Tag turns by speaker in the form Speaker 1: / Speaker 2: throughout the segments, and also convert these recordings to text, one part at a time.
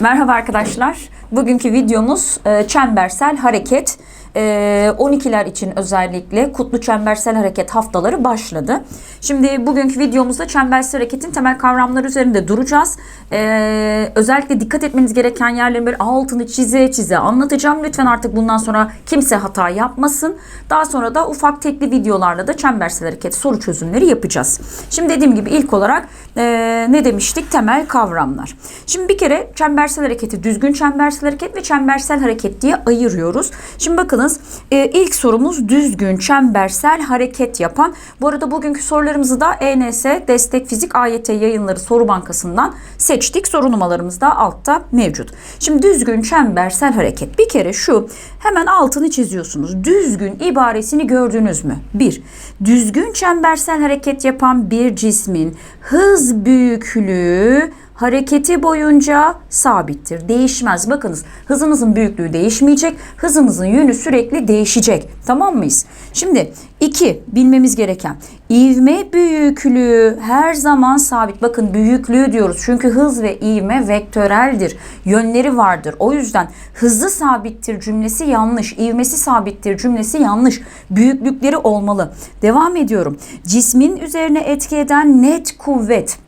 Speaker 1: Merhaba arkadaşlar. Bugünkü videomuz e, çembersel hareket. E, 12'ler için özellikle kutlu çembersel hareket haftaları başladı. Şimdi bugünkü videomuzda çembersel hareketin temel kavramları üzerinde duracağız. E, özellikle dikkat etmeniz gereken yerlerin böyle altını çize çize anlatacağım. Lütfen artık bundan sonra kimse hata yapmasın. Daha sonra da ufak tekli videolarla da çembersel hareket soru çözümleri yapacağız. Şimdi dediğim gibi ilk olarak e, ne demiştik? Temel kavramlar. Şimdi bir kere çembersel hareketi düzgün çembersel hareket ve çembersel hareket diye ayırıyoruz. Şimdi bakınız e, ilk sorumuz düzgün çembersel hareket yapan. Bu arada bugünkü sorularımızı da ENS Destek Fizik AYT yayınları soru bankasından seçtik. Soru numaralarımız da altta mevcut. Şimdi düzgün çembersel hareket. Bir kere şu hemen altını çiziyorsunuz. Düzgün ibaresini gördünüz mü? Bir, düzgün çembersel hareket yapan bir cismin hız büyüklüğü hareketi boyunca sabittir. Değişmez. Bakınız hızınızın büyüklüğü değişmeyecek. Hızınızın yönü sürekli değişecek. Tamam mıyız? Şimdi iki bilmemiz gereken ivme büyüklüğü her zaman sabit. Bakın büyüklüğü diyoruz. Çünkü hız ve ivme vektöreldir. Yönleri vardır. O yüzden hızı sabittir cümlesi yanlış. İvmesi sabittir cümlesi yanlış. Büyüklükleri olmalı. Devam ediyorum. Cismin üzerine etki eden net kuvvet.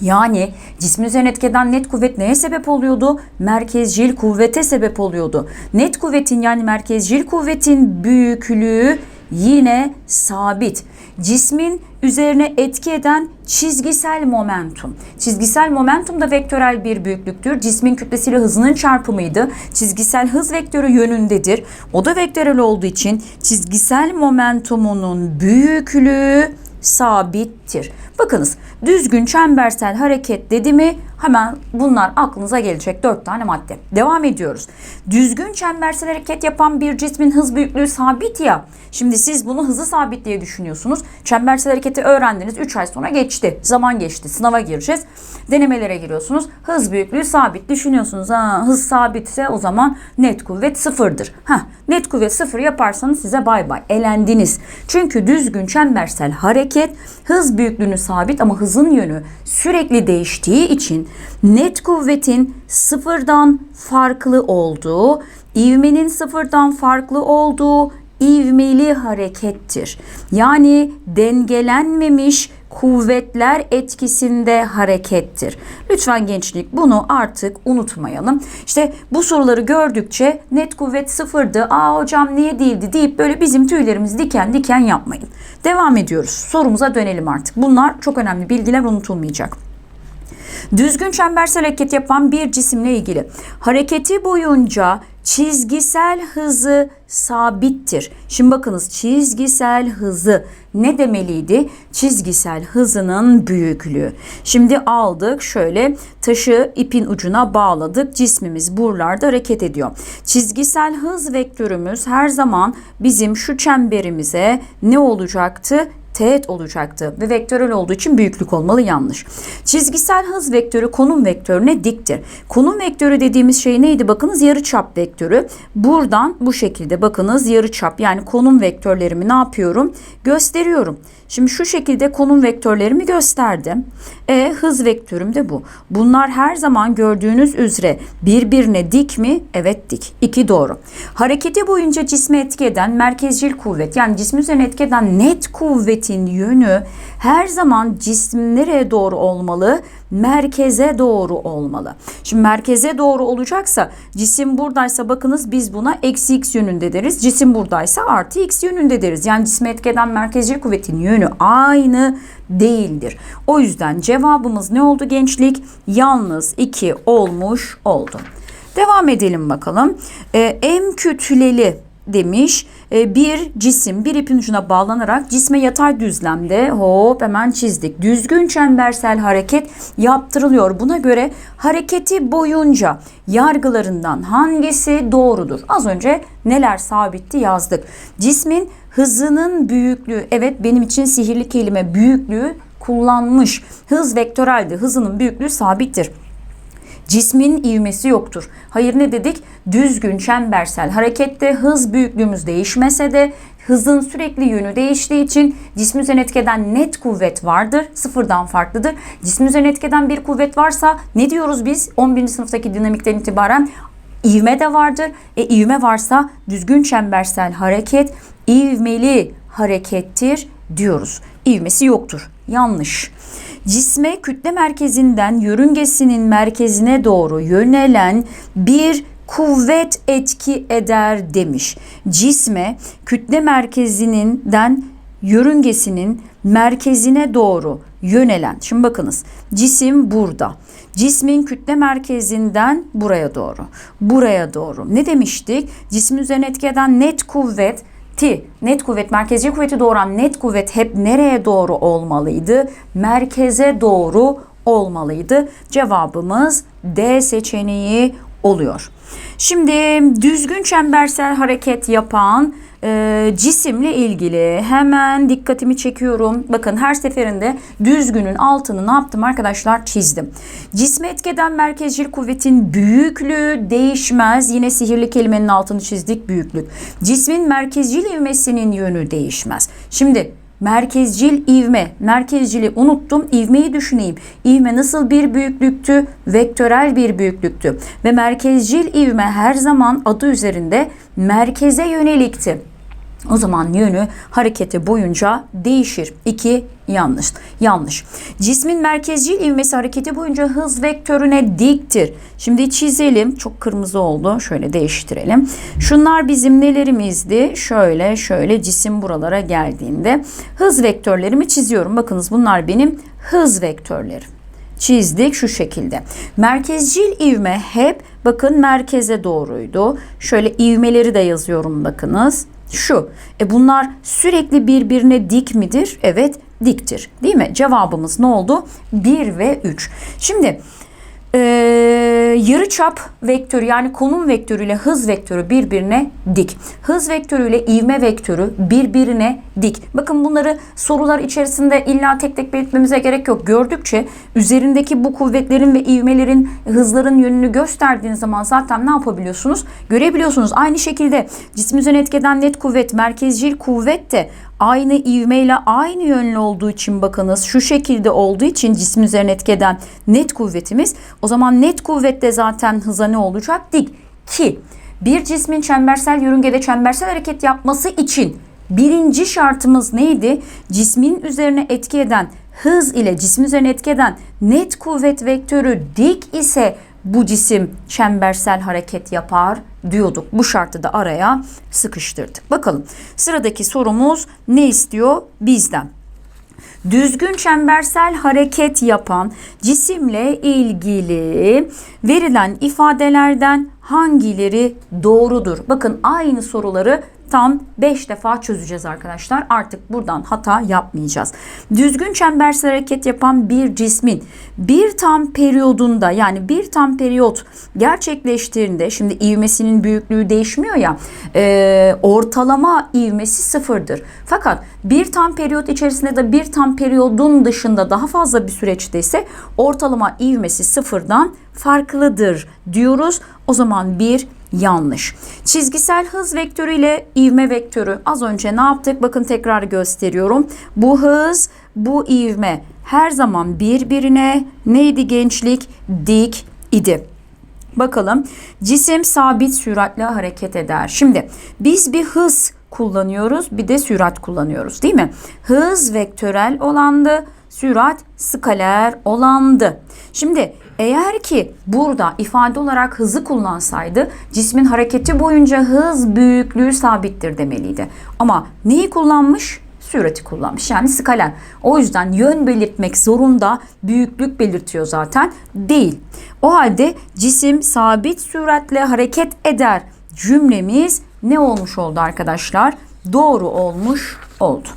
Speaker 1: Yani cismin üzerine etki eden net kuvvet neye sebep oluyordu? Merkezcil kuvvete sebep oluyordu. Net kuvvetin yani merkezcil kuvvetin büyüklüğü yine sabit. Cismin üzerine etki eden çizgisel momentum. Çizgisel momentum da vektörel bir büyüklüktür. Cismin kütlesiyle hızının çarpımıydı. Çizgisel hız vektörü yönündedir. O da vektörel olduğu için çizgisel momentumunun büyüklüğü sabittir. Bakınız düzgün çembersel hareket dedi mi hemen bunlar aklınıza gelecek dört tane madde. Devam ediyoruz. Düzgün çembersel hareket yapan bir cismin hız büyüklüğü sabit ya. Şimdi siz bunu hızı sabit diye düşünüyorsunuz. Çembersel hareketi öğrendiniz. 3 ay sonra geçti. Zaman geçti. Sınava gireceğiz. Denemelere giriyorsunuz. Hız büyüklüğü sabit. Düşünüyorsunuz. Ha, hız sabitse o zaman net kuvvet sıfırdır. Ha, net kuvvet sıfır yaparsanız size bay bay. Elendiniz. Çünkü düzgün çembersel hareket hız büyüklüğünü sabit ama hızın yönü sürekli değiştiği için net kuvvetin sıfırdan farklı olduğu, ivmenin sıfırdan farklı olduğu ivmeli harekettir. Yani dengelenmemiş kuvvetler etkisinde harekettir. Lütfen gençlik bunu artık unutmayalım. İşte bu soruları gördükçe net kuvvet sıfırdı. Aa hocam niye değildi deyip böyle bizim tüylerimizi diken diken yapmayın. Devam ediyoruz. Sorumuza dönelim artık. Bunlar çok önemli bilgiler unutulmayacak. Düzgün çembersel hareket yapan bir cisimle ilgili hareketi boyunca çizgisel hızı sabittir. Şimdi bakınız çizgisel hızı ne demeliydi? Çizgisel hızının büyüklüğü. Şimdi aldık şöyle taşı ipin ucuna bağladık. Cismimiz buralarda hareket ediyor. Çizgisel hız vektörümüz her zaman bizim şu çemberimize ne olacaktı? Teğet olacaktı ve vektörel olduğu için büyüklük olmalı yanlış. Çizgisel hız vektörü konum vektörüne diktir. Konum vektörü dediğimiz şey neydi? Bakınız yarıçap vektörü. Buradan bu şekilde bakınız yarıçap yani konum vektörlerimi ne yapıyorum? Gösteriyorum. Şimdi şu şekilde konum vektörlerimi gösterdim. E hız vektörüm de bu. Bunlar her zaman gördüğünüz üzere birbirine dik mi? Evet dik. İki doğru. Hareketi boyunca cisme etki eden merkezcil kuvvet yani cismin üzerine etki eden net kuvvetin yönü her zaman cismin nereye doğru olmalı? Merkeze doğru olmalı. Şimdi merkeze doğru olacaksa cisim buradaysa bakınız biz buna eksi x yönünde deriz. Cisim buradaysa artı x yönünde deriz. Yani cisme etki eden merkezcil kuvvetin yönü aynı değildir. O yüzden cevabımız ne oldu gençlik? Yalnız 2 olmuş oldu. Devam edelim bakalım. Ee, M kütleli demiş. Ee, bir cisim bir ipin ucuna bağlanarak cisme yatay düzlemde hop hemen çizdik. Düzgün çembersel hareket yaptırılıyor. Buna göre hareketi boyunca yargılarından hangisi doğrudur? Az önce neler sabitti yazdık. Cismin hızının büyüklüğü evet benim için sihirli kelime büyüklüğü kullanmış. Hız vektöreldi. Hızının büyüklüğü sabittir. Cismin ivmesi yoktur. Hayır ne dedik? Düzgün çembersel harekette hız büyüklüğümüz değişmese de hızın sürekli yönü değiştiği için cismin üzerine etkeden net kuvvet vardır. Sıfırdan farklıdır. Cismin üzerine etkeden bir kuvvet varsa ne diyoruz biz 11. sınıftaki dinamikten itibaren? İvme de vardır. E ivme varsa düzgün çembersel hareket ivmeli harekettir diyoruz. İvmesi yoktur. Yanlış. Cisme kütle merkezinden yörüngesinin merkezine doğru yönelen bir kuvvet etki eder demiş. Cisme kütle merkezinden yörüngesinin merkezine doğru yönelen. Şimdi bakınız cisim burada. Cismin kütle merkezinden buraya doğru. Buraya doğru. Ne demiştik? Cismin üzerine etki eden net kuvvet ti net kuvvet merkezi kuvveti doğuran net kuvvet hep nereye doğru olmalıydı? Merkeze doğru olmalıydı. Cevabımız D seçeneği oluyor. Şimdi düzgün çembersel hareket yapan e, cisimle ilgili hemen dikkatimi çekiyorum. Bakın her seferinde düzgünün altını ne yaptım arkadaşlar çizdim. Cisme etkeden merkezcil kuvvetin büyüklüğü değişmez. Yine sihirli kelimenin altını çizdik büyüklük. Cismin merkezcil ivmesinin yönü değişmez. Şimdi merkezcil ivme. Merkezcili unuttum. İvmeyi düşüneyim. İvme nasıl bir büyüklüktü? Vektörel bir büyüklüktü. Ve merkezcil ivme her zaman adı üzerinde merkeze yönelikti. O zaman yönü hareketi boyunca değişir. 2 yanlış. Yanlış. Cismin merkezcil ivmesi hareketi boyunca hız vektörüne diktir. Şimdi çizelim. Çok kırmızı oldu. Şöyle değiştirelim. Şunlar bizim nelerimizdi? Şöyle şöyle cisim buralara geldiğinde hız vektörlerimi çiziyorum. Bakınız bunlar benim hız vektörlerim çizdik şu şekilde. Merkezcil ivme hep bakın merkeze doğruydu. Şöyle ivmeleri de yazıyorum bakınız şu. E bunlar sürekli birbirine dik midir? Evet diktir. Değil mi? Cevabımız ne oldu? 1 ve 3. Şimdi e, yarı çap vektörü yani konum vektörüyle hız vektörü birbirine dik. Hız vektörüyle ivme vektörü birbirine dik. Bakın bunları sorular içerisinde illa tek tek belirtmemize gerek yok. Gördükçe üzerindeki bu kuvvetlerin ve ivmelerin hızların yönünü gösterdiğiniz zaman zaten ne yapabiliyorsunuz? Görebiliyorsunuz. Aynı şekilde cismin üzerine etkeden net kuvvet, merkezcil kuvvet de aynı ivmeyle aynı yönlü olduğu için bakınız şu şekilde olduğu için cismin üzerine etkeden net kuvvetimiz o zaman net kuvvette zaten hıza ne olacak? Dik. Ki bir cismin çembersel yörüngede çembersel hareket yapması için birinci şartımız neydi? Cismin üzerine etki eden hız ile cismin üzerine etki eden net kuvvet vektörü dik ise bu cisim çembersel hareket yapar diyorduk. Bu şartı da araya sıkıştırdık. Bakalım sıradaki sorumuz ne istiyor bizden? Düzgün çembersel hareket yapan cisimle ilgili verilen ifadelerden hangileri doğrudur? Bakın aynı soruları tam 5 defa çözeceğiz arkadaşlar. Artık buradan hata yapmayacağız. Düzgün çembersel hareket yapan bir cismin bir tam periyodunda yani bir tam periyot gerçekleştiğinde şimdi ivmesinin büyüklüğü değişmiyor ya e, ortalama ivmesi sıfırdır. Fakat bir tam periyot içerisinde de bir tam periyodun dışında daha fazla bir süreçte ise ortalama ivmesi sıfırdan farklıdır diyoruz. O zaman bir yanlış. Çizgisel hız vektörü ile ivme vektörü az önce ne yaptık? Bakın tekrar gösteriyorum. Bu hız, bu ivme her zaman birbirine neydi gençlik? Dik idi. Bakalım cisim sabit süratle hareket eder. Şimdi biz bir hız kullanıyoruz bir de sürat kullanıyoruz değil mi? Hız vektörel olandı, sürat skaler olandı. Şimdi eğer ki burada ifade olarak hızı kullansaydı cismin hareketi boyunca hız büyüklüğü sabittir demeliydi. Ama neyi kullanmış? Sürati kullanmış yani skaler. O yüzden yön belirtmek zorunda büyüklük belirtiyor zaten değil. O halde cisim sabit süratle hareket eder cümlemiz ne olmuş oldu arkadaşlar? Doğru olmuş oldu.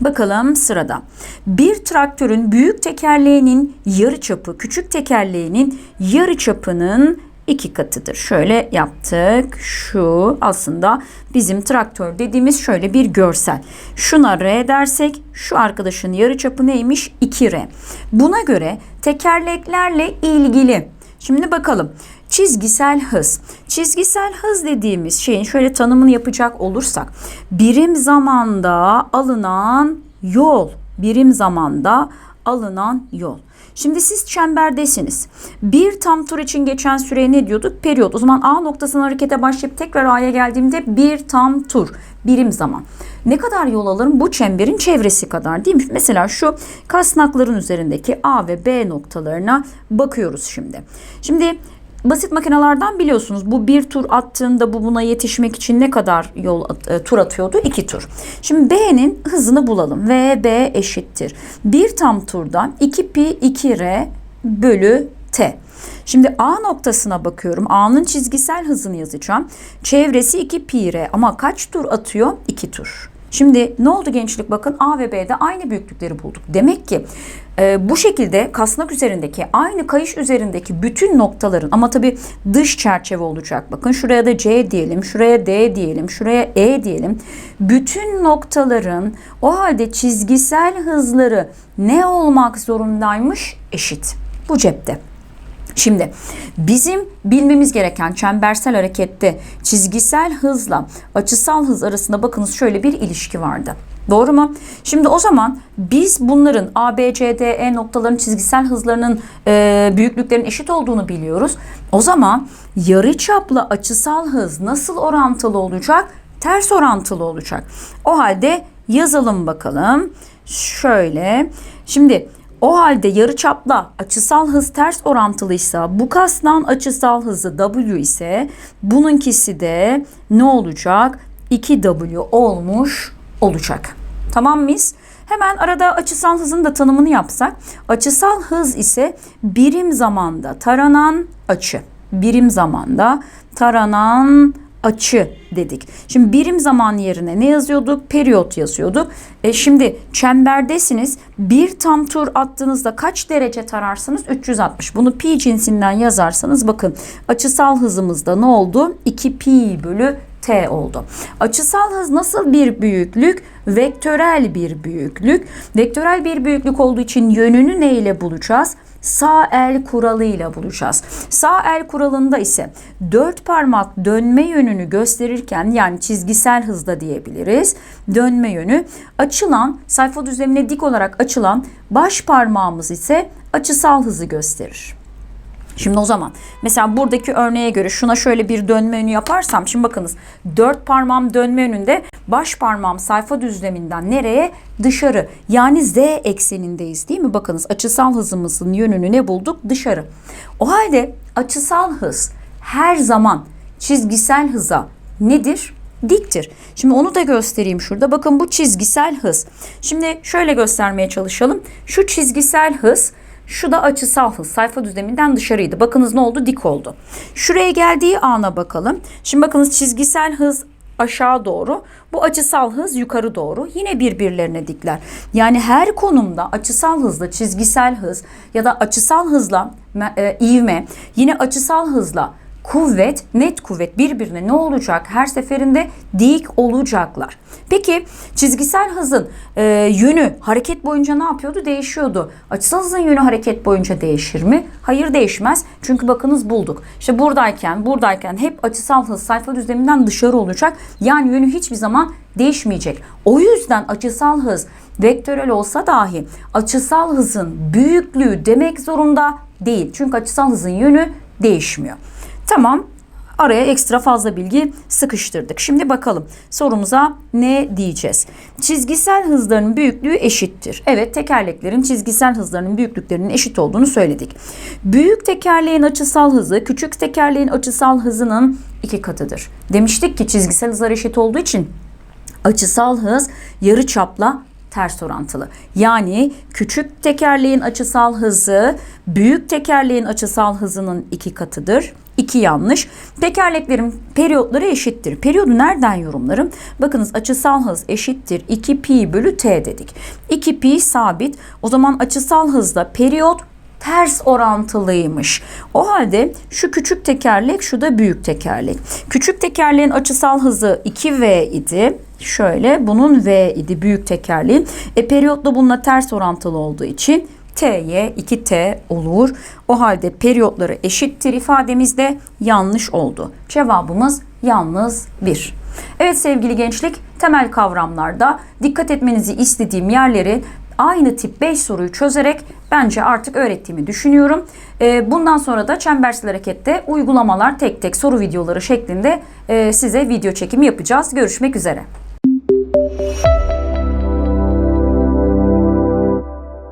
Speaker 1: Bakalım sırada. Bir traktörün büyük tekerleğinin yarı çapı küçük tekerleğinin yarı çapının iki katıdır. Şöyle yaptık. Şu aslında bizim traktör dediğimiz şöyle bir görsel. Şuna R dersek şu arkadaşın yarı çapı neymiş? 2R. Buna göre tekerleklerle ilgili Şimdi bakalım. Çizgisel hız. Çizgisel hız dediğimiz şeyin şöyle tanımını yapacak olursak birim zamanda alınan yol. Birim zamanda alınan yol. Şimdi siz çemberdesiniz. Bir tam tur için geçen süreye ne diyorduk? Periyot. O zaman A noktasından harekete başlayıp tekrar A'ya geldiğimde bir tam tur. Birim zaman. Ne kadar yol alırım? Bu çemberin çevresi kadar değil mi? Mesela şu kasnakların üzerindeki A ve B noktalarına bakıyoruz şimdi. Şimdi basit makinelerden biliyorsunuz bu bir tur attığında bu buna yetişmek için ne kadar yol e, tur atıyordu? İki tur. Şimdi B'nin hızını bulalım. V B eşittir. Bir tam turda 2 pi 2 r bölü t. Şimdi A noktasına bakıyorum. A'nın çizgisel hızını yazacağım. Çevresi 2 pi r ama kaç tur atıyor? 2 tur. Şimdi ne oldu gençlik bakın A ve B'de aynı büyüklükleri bulduk. Demek ki e, bu şekilde kasnak üzerindeki aynı kayış üzerindeki bütün noktaların ama tabi dış çerçeve olacak. Bakın şuraya da C diyelim, şuraya D diyelim, şuraya E diyelim. Bütün noktaların o halde çizgisel hızları ne olmak zorundaymış? Eşit. Bu cepte. Şimdi bizim bilmemiz gereken çembersel harekette çizgisel hızla açısal hız arasında bakınız şöyle bir ilişki vardı. Doğru mu? Şimdi o zaman biz bunların A, B, C, D, E noktaların çizgisel hızlarının e, büyüklüklerin eşit olduğunu biliyoruz. O zaman yarıçapla açısal hız nasıl orantılı olacak? Ters orantılı olacak. O halde yazalım bakalım. Şöyle. Şimdi o halde yarıçapla açısal hız ters orantılıysa bu kasnağın açısal hızı W ise bununkisi de ne olacak? 2W olmuş olacak. Tamam mıyız? Hemen arada açısal hızın da tanımını yapsak. Açısal hız ise birim zamanda taranan açı. Birim zamanda taranan açı dedik. Şimdi birim zaman yerine ne yazıyorduk? Periyot yazıyorduk. E şimdi çemberdesiniz. Bir tam tur attığınızda kaç derece tararsınız? 360. Bunu pi cinsinden yazarsanız bakın açısal hızımızda ne oldu? 2 pi bölü t oldu. Açısal hız nasıl bir büyüklük? Vektörel bir büyüklük. Vektörel bir büyüklük olduğu için yönünü neyle bulacağız? Sağ el kuralıyla bulacağız. Sağ el kuralında ise dört parmak dönme yönünü gösterirken yani çizgisel hızda diyebiliriz. Dönme yönü açılan sayfa düzlemine dik olarak açılan baş parmağımız ise açısal hızı gösterir. Şimdi o zaman mesela buradaki örneğe göre şuna şöyle bir dönme yönü yaparsam şimdi bakınız dört parmağım dönme yönünde baş parmağım sayfa düzleminden nereye? Dışarı yani z eksenindeyiz değil mi? Bakınız açısal hızımızın yönünü ne bulduk? Dışarı. O halde açısal hız her zaman çizgisel hıza nedir? diktir. Şimdi onu da göstereyim şurada. Bakın bu çizgisel hız. Şimdi şöyle göstermeye çalışalım. Şu çizgisel hız şu da açısal hız. Sayfa düzleminden dışarıydı. Bakınız ne oldu? Dik oldu. Şuraya geldiği ana bakalım. Şimdi bakınız çizgisel hız aşağı doğru. Bu açısal hız yukarı doğru. Yine birbirlerine dikler. Yani her konumda açısal hızla çizgisel hız ya da açısal hızla e, ivme yine açısal hızla kuvvet, net kuvvet birbirine ne olacak? Her seferinde dik olacaklar. Peki çizgisel hızın e, yönü hareket boyunca ne yapıyordu? Değişiyordu. Açısal hızın yönü hareket boyunca değişir mi? Hayır değişmez. Çünkü bakınız bulduk. İşte buradayken, buradayken hep açısal hız sayfa düzleminden dışarı olacak. Yani yönü hiçbir zaman değişmeyecek. O yüzden açısal hız vektörel olsa dahi açısal hızın büyüklüğü demek zorunda değil. Çünkü açısal hızın yönü değişmiyor. Tamam. Araya ekstra fazla bilgi sıkıştırdık. Şimdi bakalım sorumuza ne diyeceğiz? Çizgisel hızların büyüklüğü eşittir. Evet tekerleklerin çizgisel hızlarının büyüklüklerinin eşit olduğunu söyledik. Büyük tekerleğin açısal hızı küçük tekerleğin açısal hızının iki katıdır. Demiştik ki çizgisel hızlar eşit olduğu için açısal hız yarı çapla ters orantılı. Yani küçük tekerleğin açısal hızı büyük tekerleğin açısal hızının iki katıdır. İki yanlış. Tekerleklerin periyotları eşittir. Periyodu nereden yorumlarım? Bakınız açısal hız eşittir 2 pi bölü t dedik. 2 pi sabit. O zaman açısal hızla periyot ters orantılıymış. O halde şu küçük tekerlek, şu da büyük tekerlek. Küçük tekerleğin açısal hızı 2v idi. Şöyle bunun v idi büyük tekerleğin. E periyotla bununla ters orantılı olduğu için T'ye 2T olur. O halde periyotları eşittir ifademizde yanlış oldu. Cevabımız yalnız 1. Evet sevgili gençlik temel kavramlarda dikkat etmenizi istediğim yerleri aynı tip 5 soruyu çözerek bence artık öğrettiğimi düşünüyorum. E, bundan sonra da çembersiz harekette uygulamalar tek tek soru videoları şeklinde e, size video çekimi yapacağız. Görüşmek üzere. Müzik